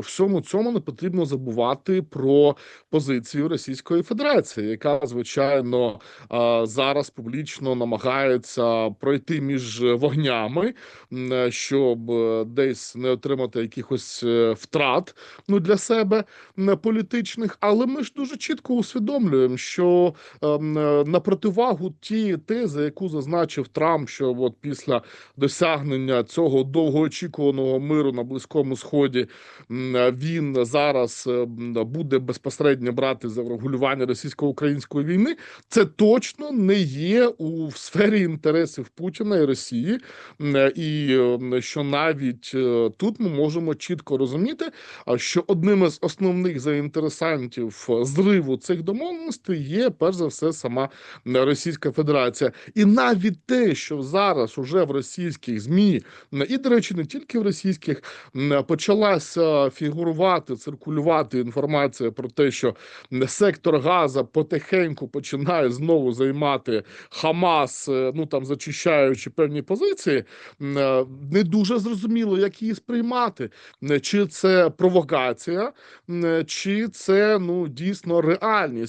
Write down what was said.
всьому цьому не потрібно забувати про позицію Російської Федерації, яка звичайно зараз публічно намагається пройти між вогнями, щоб е, десь не отримати якихось е, втрат ну для себе політичних. Але ми ж дуже чітко усвідомлюємо, що е, на противагу ті тези, яку зазначив Трамп, що от після досягнення цього довгоочікуваного миру на близькому сході він зараз е, буде безпосередньо брати за врегулювання російсько-української війни. Це точно не є у сфері інтересів Путіна і Росії, е, і е, що навіть е, тут ми можемо чітко розуміти, що одним із основних заінтересантів е, зриву цих домовленостей є перш за все сама Російська Федерація, і навіть те, що зараз уже в російських змі і до речі, не тільки в російських почалася фігурувати, циркулювати інформація про те, що сектор Газа потихеньку починає знову займати Хамас, е, ну там зачищаючи певні позиції, е, не дуже зрозуміло, як її сприймати. Чи це провокація, чи це ну дійсно реальність.